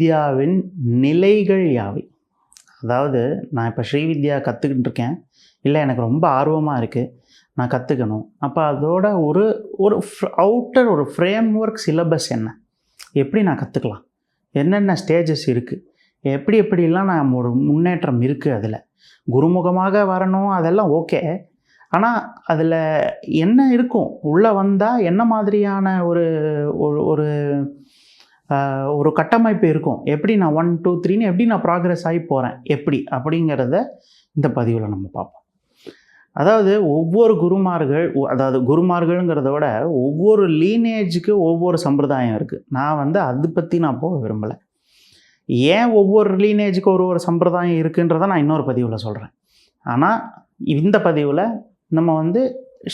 ஸ்ரீவித்யாவின் நிலைகள் யாவை? அதாவது நான் இப்போ ஸ்ரீவித்யா கற்றுக்கிட்டு இருக்கேன் இல்லை எனக்கு ரொம்ப ஆர்வமாக இருக்குது நான் கற்றுக்கணும் அப்போ அதோட ஒரு ஒரு அவுட்டர் ஒரு ஃப்ரேம் ஒர்க் சிலபஸ் என்ன? எப்படி நான் கற்றுக்கலாம் என்னென்ன ஸ்டேஜஸ் இருக்குது எப்படி எப்படிலாம் நான் ஒரு முன்னேற்றம் இருக்குது அதில்? குருமுகமாக வரணும் அதெல்லாம் ஓகே ஆனால் அதில் என்ன இருக்கும்? உள்ளே வந்தால் என்ன மாதிரியான ஒரு ஒரு ஒரு கட்டமைப்பு இருக்கும். எப்படி நான் ஒன் டூ த்ரீன்னு எப்படி நான் ப்ராக்ரஸ் ஆகி போகிறேன் எப்படி? அப்படிங்கிறத இந்த பதிவில் நம்ம பார்ப்போம். அதாவது ஒவ்வொரு குருமார்கள் அதாவது குருமார்கள்ங்கிறத விட ஒவ்வொரு லீனேஜுக்கு ஒவ்வொரு சம்பிரதாயம் இருக்குது நான் வந்து அதை பற்றி நான் போக விரும்பலை. ஏன் ஒவ்வொரு லீனேஜுக்கு ஒரு ஒரு சம்பிரதாயம் இருக்குன்றதை நான் இன்னொரு பதிவில் சொல்கிறேன் ஆனால் இந்த பதிவில் நம்ம வந்து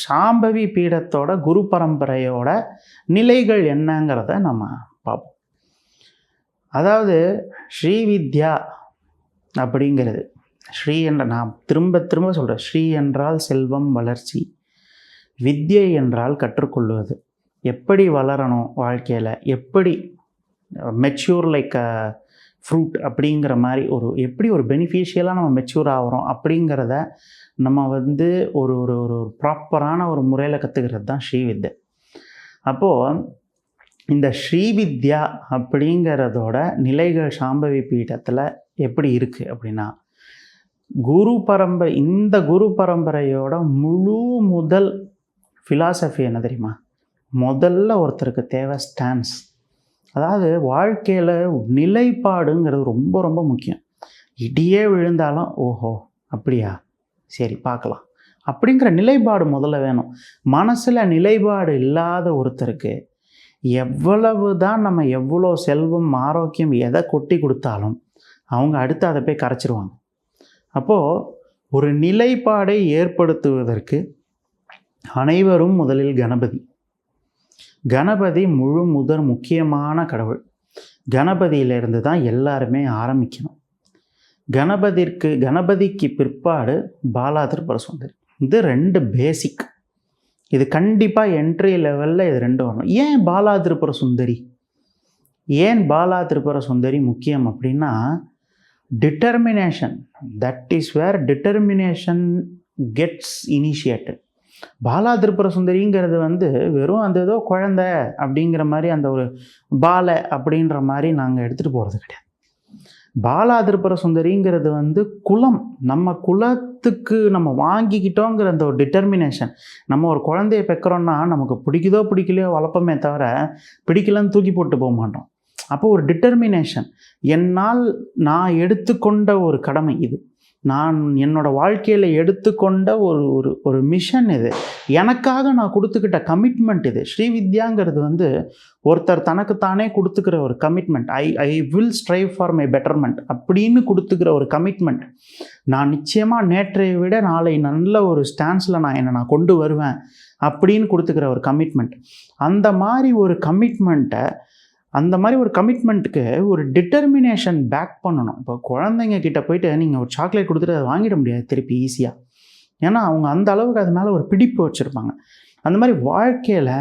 சாம்பவி பீடத்தோட குரு பரம்பரையோட நிலைகள் என்னங்கிறத நம்ம பார்ப்போம். அதாவது ஸ்ரீவித்யா அப்படிங்கிறது. ஸ்ரீ என்ற நான் திரும்ப திரும்ப சொல்கிறேன் ஸ்ரீ என்றால் செல்வம் வளர்ச்சி. வித்யை என்றால் கற்றுக்கொள்வது. எப்படி வளரணும் வாழ்க்கையில்? எப்படி மெச்சூர் லைக் ஃப்ரூட் அப்படிங்கிற மாதிரி ஒரு எப்படி ஒரு பெனிஃபிஷியலாக நம்ம மெச்சூர் ஆகிறோம் அப்படிங்கிறத நம்ம வந்து ஒரு ஒரு ஒரு ப்ராப்பரான ஒரு முறையில் கற்றுக்கிறது தான் ஸ்ரீவித்யை அப்போது இந்த ஸ்ரீவித்யா அப்படிங்கிறதோட நிலைகள் சாம்பவி பீடத்தில் எப்படி இருக்குது அப்படின்னா குரு பரம்பரை இந்த குரு பரம்பரையோட முழு முதல் ஃபிலாசபி என்ன தெரியுமா? முதல்ல ஒருத்தருக்கு தேவை ஸ்டான்ஸ் அதாவது வாழ்க்கையில் நிலைப்பாடுங்கிறது ரொம்ப ரொம்ப முக்கியம். இடியே விழுந்தாலும் ஓஹோ அப்படியா? சரி பார்க்கலாம். அப்படிங்கிற நிலைப்பாடு முதல்ல வேணும். மனசில் நிலைப்பாடு இல்லாத ஒருத்தருக்கு எவ்வளவு தான் நம்ம எவ்வளோ செல்வம் ஆரோக்கியம் எதை கொட்டி கொடுத்தாலும் அவங்க அடுத்து அதை போய் கரைச்சிருவாங்க. அப்போது ஒரு நிலைப்பாடை ஏற்படுத்துவதற்கு அனைவரும் முதலில் கணபதி. கணபதி முழு முதல் முக்கியமான கடவுள். கணபதியிலிருந்து தான் எல்லாருமே ஆரம்பிக்கணும். கணபதிற்கு கணபதிக்கு பிற்பாடு பாலா திருப்பர சுந்தரி இது ரெண்டு பேசிக் இது கண்டிப்பாக என்ட்ரி லெவலில் இது ரெண்டும் வரணும். ஏன் பாலா திருப்புர சுந்தரி? ஏன் பாலா திருப்புர சுந்தரி முக்கியம் அப்படின்னா determination that is where determination gets initiated Bala Tripura சுந்தரிங்கிறது வந்து வெறும் அந்த ஏதோ குழந்தை அப்படிங்கிற மாதிரி அந்த ஒரு பாலை அப்படின்ற மாதிரி நாங்கள் எடுத்துகிட்டு போகிறது கிடையாது. பாலா சுந்தரிங்கிறது வந்து குலம் நம்ம குலத்துக்கு நம்ம வாங்கிக்கிட்டோங்கிற அந்த ஒரு டிட்டர்மினேஷன் நம்ம ஒரு குழந்தைய பெக்கிறோன்னா நமக்கு பிடிக்குதோ பிடிக்கலையோ வளர்ப்போமே தவிர பிடிக்கலன்னு தூக்கி போட்டு போக மாட்டோம். அப்போ ஒரு டிட்டர்மினேஷன் என்னால் நான் எடுத்துக்கொண்ட ஒரு கடமை இது. நான் என்னோட வாழ்க்கையில் எடுத்துக்கொண்ட ஒரு ஒரு ஒரு மிஷன் இது. எனக்காக நான் கொடுத்துக்கிட்ட கமிட்மெண்ட் இது. ஸ்ரீவித்யாங்கிறது வந்து ஒருத்தர் தனக்குத்தானே கொடுத்துக்கிற ஒரு commitment I I will strive for my betterment அப்படின்னு கொடுத்துக்கிற ஒரு கமிட்மெண்ட் நான் நிச்சயமாக நேற்றை விட நாளை நல்ல ஒரு ஸ்டான்ஸில் நான் என்னை நான் கொண்டு வருவேன் அப்படின்னு கொடுத்துக்கிற ஒரு கமிட்மெண்ட் அந்த மாதிரி ஒரு கமிட்மெண்ட்டை அந்த மாதிரி ஒரு கமிட்மெண்ட்டுக்கு ஒரு டிட்டர்மினேஷன் பேக் பண்ணணும். இப்போ குழந்தைங்க கிட்ட போயிட்டு நீங்கள் ஒரு சாக்லேட் கொடுத்துட்டு அதை வாங்கிட முடியாது திருப்பி ஈஸியாக ஏன்னா அவங்க அந்த அளவுக்கு அது மேலே ஒரு பிடிப்பு வச்சுருப்பாங்க. அந்த மாதிரி வாழ்க்கையில்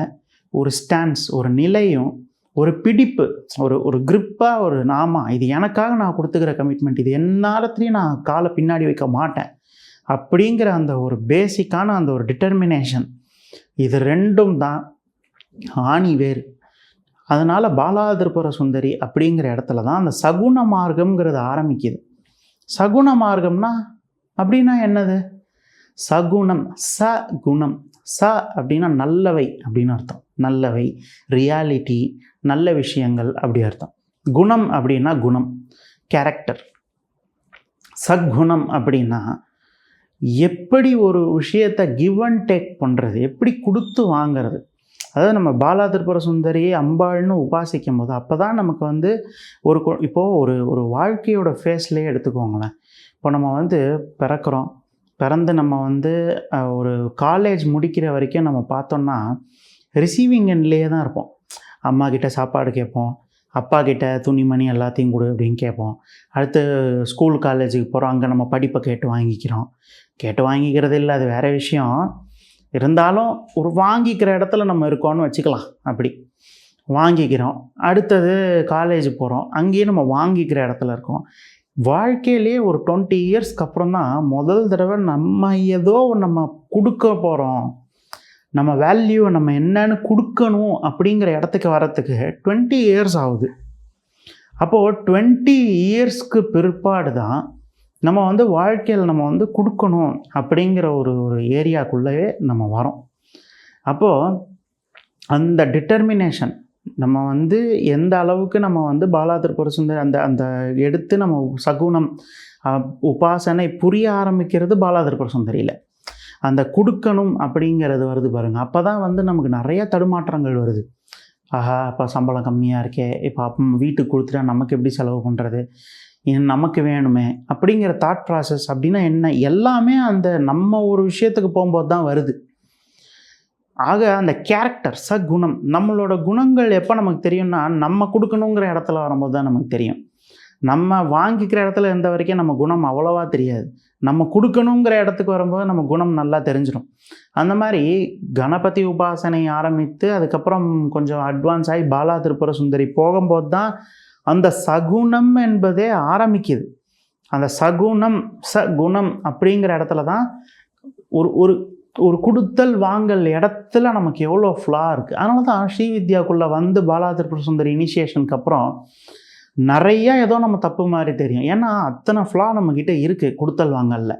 ஒரு ஸ்டான்ஸ் ஒரு நிலையும் ஒரு பிடிப்பு ஒரு ஒரு க்ரிப்பாக ஒரு நாமா இது எனக்காக நான் கொடுத்துக்கிற கமிட்மெண்ட் இது என்னாலத்துலேயும் நான் காலை பின்னாடி வைக்க மாட்டேன். அப்படிங்கிற அந்த ஒரு பேசிக்கான அந்த ஒரு டிட்டர்மினேஷன் இது ரெண்டும் தான். ஆணி வேறு. அதனால் பாலாதிருப்புர சுந்தரி அப்படிங்கிற இடத்துல தான் அந்த சகுன மார்க்கம்ங்கிறது ஆரம்பிக்குது. சகுன மார்க்கம்னா அப்படின்னா என்னது? சகுணம் ச குணம். ச அப்படின்னா நல்லவை அப்படின்னு அர்த்தம். நல்லவை ரியாலிட்டி நல்ல விஷயங்கள் அப்படி அர்த்தம். குணம் அப்படின்னா குணம் கேரக்டர் சத்குணம் அப்படின்னா எப்படி ஒரு விஷயத்தை கிவ் அண்ட் டேக் பண்ணுறது எப்படி கொடுத்து வாங்கிறது? அதாவது நம்ம பாலா திருப்புர சுந்தரியை அம்பாள்னு உபாசிக்கும் போது அப்போ தான் நமக்கு வந்து ஒரு இப்போது ஒரு ஒரு வாழ்க்கையோட ஃபேஸ்லேயே எடுத்துக்கோங்களேன். இப்போ நம்ம வந்து பிறக்கிறோம். பிறந்து நம்ம வந்து ஒரு காலேஜ் முடிக்கிற வரைக்கும் நம்ம பார்த்தோம்னா ரிசீவிங் எண்ட்லேயே தான் இருப்போம். அம்மா கிட்ட சாப்பாடு கேட்போம். அப்பா கிட்ட துணிமணி எல்லாத்தையும் கொடு அப்படின்னு கேட்போம். அடுத்து ஸ்கூல் காலேஜுக்கு போகிறோம் அங்கே நம்ம படிப்பை கேட்டு வாங்கிக்கிறோம். கேட்டு வாங்கிக்கிறது இல்லை அது வேறு விஷயம். இருந்தாலும் ஒரு வாங்கிக்கிற இடத்துல நம்ம இருக்கோம்னு வச்சுக்கலாம் அப்படி. வாங்கிக்கிறோம். அடுத்தது காலேஜ் போகிறோம் அங்கேயே நம்ம வாங்கிக்கிற இடத்துல இருக்கோம். வாழ்க்கையிலே ஒரு டுவெண்ட்டி இயர்ஸ்க்கு அப்புறம் தான் முதல் தடவை நம்ம ஏதோ நம்ம கொடுக்க போகிறோம் நம்ம வேல்யூவை நம்ம என்னன்னு கொடுக்கணும் அப்படிங்கிற இடத்துக்கு வரத்துக்கு டுவெண்ட்டி இயர்ஸ் ஆகுது. அப்போது டுவெண்ட்டி இயர்ஸ்க்கு பிற்பாடு தான் நம்ம வந்து வாழ்க்கையில் நம்ம வந்து கொடுக்கணும் அப்படிங்கிற ஒரு ஒரு ஏரியாக்குள்ளவே நம்ம வரோம். அப்போது அந்த டிட்டர்மினேஷன் நம்ம வந்து எந்த அளவுக்கு நம்ம வந்து பாலா திருப்புர அந்த அந்த எடுத்து நம்ம சகுனம் உபாசனை புரிய ஆரம்பிக்கிறது பாலா திருப்புர அந்த கொடுக்கணும் அப்படிங்கிறது வருது பாருங்கள் அப்போ தான் வந்து நமக்கு நிறைய தடுமாற்றங்கள் வருது. ஆஹா இப்போ சம்பளம் கம்மியாக இருக்கே இப்போ அப்போ வீட்டுக்கு கொடுத்துட்டா நமக்கு எப்படி செலவு பண்ணுறது நமக்கு வேணுமே அப்படிங்கிற தாட் ப்ராசஸ் அப்படின்னா என்ன? எல்லாமே அந்த நம்ம ஒரு விஷயத்துக்கு போகும்போது தான் வருது. ஆக அந்த கேரக்டர் குணம் நம்மளோட குணங்கள் எப்போ நமக்கு தெரியும்னா நம்ம கொடுக்கணுங்கிற இடத்துல வரும்போது தான் நமக்கு தெரியும். நம்ம வாங்கிக்கிற இடத்துல இருந்த வரைக்கும் நம்ம குணம் அவ்வளோவா தெரியாது. நம்ம கொடுக்கணுங்கிற இடத்துக்கு வரும்போது நம்ம குணம் நல்லா தெரிஞ்சிடும் அந்த மாதிரி கணபதி உபாசனை ஆரம்பித்து அதுக்கப்புறம் கொஞ்சம் அட்வான்ஸ் ஆகி பாலா திருப்புர சுந்தரி போகும்போது தான் அந்த சகுணம் என்பதே ஆரம்பிக்குது. அந்த சகுணம் சகுணம் அப்படிங்கிற இடத்துல தான் ஒரு ஒரு ஒரு கொடுத்தல் வாங்கல் இடத்துல நமக்கு எவ்வளோ ஃப்ளா இருக்குது அதனால தான் ஸ்ரீவித்யாக்குள்ளே வந்து பாலா திருப்புர இனிஷியேஷனுக்கு அப்புறம் நிறையா ஏதோ நம்ம தப்பு மாதிரி தெரியும். ஏன்னா அத்தனை ஃப்ளா நம்மக்கிட்ட இருக்குது கொடுத்தல் வாங்கல்ல.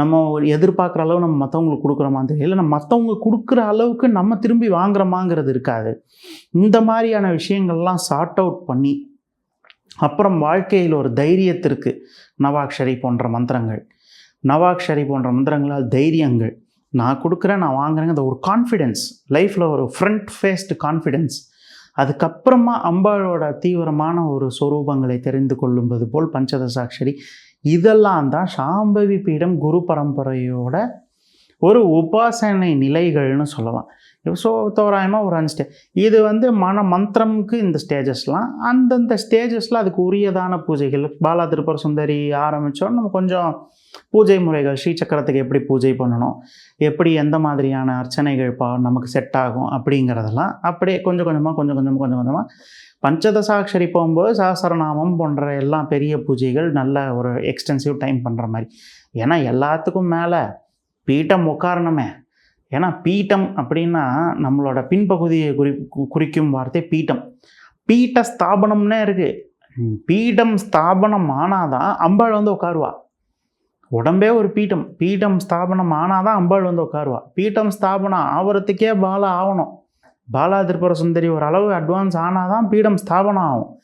நம்ம ஒரு எதிர்பார்க்குற அளவு நம்ம மற்றவங்களுக்கு கொடுக்குறோமா தெரியல நம்ம மற்றவங்க கொடுக்குற அளவுக்கு நம்ம திரும்பி வாங்குறோமாங்கிறது இருக்காது. இந்த மாதிரியான விஷயங்கள்லாம் சார்ட் அவுட் பண்ணி அப்புறம் வாழ்க்கையில் ஒரு தைரியத்திற்கு நவாக்ஷரி போன்ற மந்திரங்கள். நவாக்ஷரி போன்ற மந்திரங்களால் தைரியங்கள். நான் கொடுக்குறேன் நான் வாங்குறேங்க. அந்த ஒரு கான்ஃபிடென்ஸ் லைஃப்பில் ஒரு ஃப்ரண்ட் ஃபேஸ்டு கான்ஃபிடென்ஸ் அதுக்கப்புறமா அம்பாளோட தீவிரமான ஒரு சொரூபங்களை தெரிந்து கொள்ளும்பது போல் பஞ்சதசாட்சரி இதெல்லாம் தான் சாம்பவி பீடம் குரு பரம்பரையோட ஒரு உபாசனை நிலைகள்னு சொல்லலாம். ஸோ தோராயமாக ஒரு அஞ்சு ஸ்டேஜ் இது வந்து மன மந்திரம்க்கு இந்த ஸ்டேஜஸ்லாம். அந்தந்த ஸ்டேஜஸில் அதுக்கு உரியதான பூஜைகள். பாலா திருப்பர சுந்தரி ஆரம்பித்தோம் நம்ம கொஞ்சம் பூஜை முறைகள் ஸ்ரீ சக்கரத்துக்கு எப்படி பூஜை பண்ணணும் எப்படி எந்த மாதிரியான அர்ச்சனைகள் பா நமக்கு செட் ஆகும் அப்படிங்கிறதெல்லாம் அப்படியே கொஞ்சம் கொஞ்சமாக கொஞ்சம் கொஞ்சமாக கொஞ்சம் கொஞ்சமாக பஞ்சதசாட்சரி போகும்போது சஹஸ்ரநாமம் போன்ற எல்லாம் பெரிய பூஜைகள் நல்ல ஒரு எக்ஸ்டென்சிவ் டைம் பண்ணுற மாதிரி. ஏன்னா எல்லாத்துக்கும் மேலே பீட்டம் உட்காரணுமே ஏன்னா பீட்டம் அப்படின்னா நம்மளோட பின்பகுதியை குறி கு- குறிக்கும் வார்த்தை பீட்டம். பீட்ட ஸ்தாபனம்னே இருக்குது பீடம் ஸ்தாபனம் ஆனாதான் அம்பாள் வந்து உட்காருவா. உடம்பே ஒரு பீட்டம். பீட்டம் ஸ்தாபனம் ஆனாதான் அம்பாள் வந்து உட்காருவா. பீட்டம் ஸ்தாபனம் ஆவறத்துக்கே பாலா ஆகணும். பாலா திருப்புர சுந்தரி ஒரு அளவு அட்வான்ஸ் ஆனாதான் பீடம் ஸ்தாபனம் ஆகும்.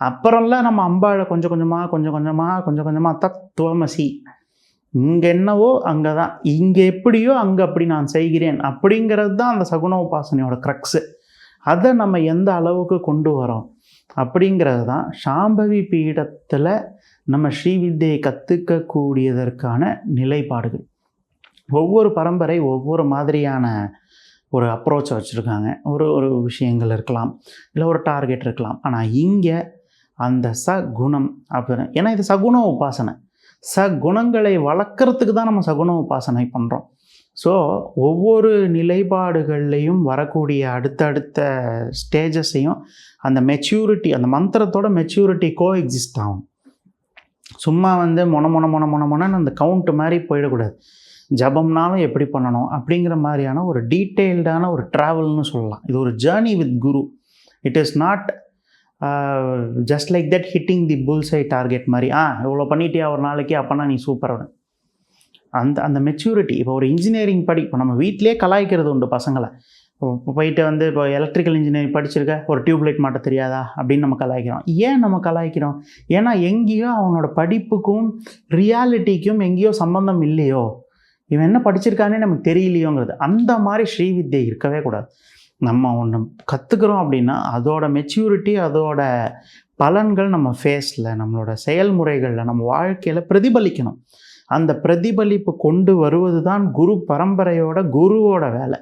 அப்புறம்ல நம்ம அம்பாளை கொஞ்சம் கொஞ்சமாக கொஞ்சம் கொஞ்சமாக கொஞ்சம் கொஞ்சமாக தத்துவமசி. இங்கே என்னவோ அங்கே தான் இங்கே எப்படியோ அங்கே அப்படி நான் செய்கிறேன் அப்படிங்கிறது தான் அந்த சகுன உபாசனையோட க்ரக்ஸு அதை நம்ம எந்த அளவுக்கு கொண்டு வரோம் அப்படிங்கிறது தான் சாம்பவி பீடத்தில் நம்ம ஸ்ரீவித்தையை கற்றுக்கக்கூடியதற்கான நிலைப்பாடுகள். ஒவ்வொரு பரம்பரை ஒவ்வொரு மாதிரியான ஒரு அப்ரோச்சை வச்சுருக்காங்க. ஒரு ஒரு விஷயங்கள் இருக்கலாம். இல்லை ஒரு டார்கெட் இருக்கலாம். ஆனால் இங்கே அந்த சகுணம் அப்படின்னு ஏன்னா இது சகுண உபாசனை சகுணங்களை வளர்க்குறதுக்கு தான் நம்ம சகுண உபாசனை பண்ணுறோம் ஸோ ஒவ்வொரு நிலைப்பாடுகள்லையும் வரக்கூடிய அடுத்தடுத்த ஸ்டேஜஸையும் அந்த மெச்சூரிட்டி அந்த மந்திரத்தோட மெச்சூரிட்டி கோ எக்ஸிஸ்ட் ஆகும். சும்மா வந்து மொன மொன மொன மொன மொனன்னு அந்த கவுண்ட் மாதிரி போயிடக்கூடாது. ஜபம்னாலும் எப்படி பண்ணணும் அப்படிங்கிற மாதிரியான ஒரு டீட்டெயில்டான ஒரு ட்ராவல்னு சொல்லலாம். இது ஒரு journey with guru. It is not just like that hitting the புல்சை target மாதிரி. ஆ இவ்வளோ பண்ணிட்டியா ஒரு நாளைக்கு அப்போனா நீ சூப்பராக அந்த அந்த மெச்சூரிட்டி இப்போ ஒரு இன்ஜினியரிங் படி இப்போ நம்ம வீட்டிலே கலாய்க்கிறது உண்டு பசங்களை. போயிட்டு வந்து இப்போ எலக்ட்ரிக்கல் இன்ஜினியரிங் படிச்சிருக்க ஒரு டியூப்லைட் மாட்ட தெரியாதா? அப்படின்னு நம்ம கலாய்க்கிறோம். ஏன் நம்ம கலாய்க்கிறோம்? ஏன்னா எங்கேயோ அவனோட படிப்புக்கும் ரியாலிட்டிக்கும் எங்கேயோ சம்பந்தம் இல்லையோ? இவன் என்ன படிச்சிருக்கானே நமக்கு தெரியலையோங்கிறது. அந்த மாதிரி ஸ்ரீவித்யை இருக்கவே கூடாது. நம்ம ஒன்று கற்றுக்குறோம் அப்படின்னா அதோட மெச்சூரிட்டி அதோட பலன்கள் நம்ம ஃபேஸில் நம்மளோட செயல்முறைகளில் நம்ம வாழ்க்கையில் பிரதிபலிக்கணும். அந்த பிரதிபலிப்பு கொண்டு வருவது தான் குரு பரம்பரையோட குருவோட வேலை.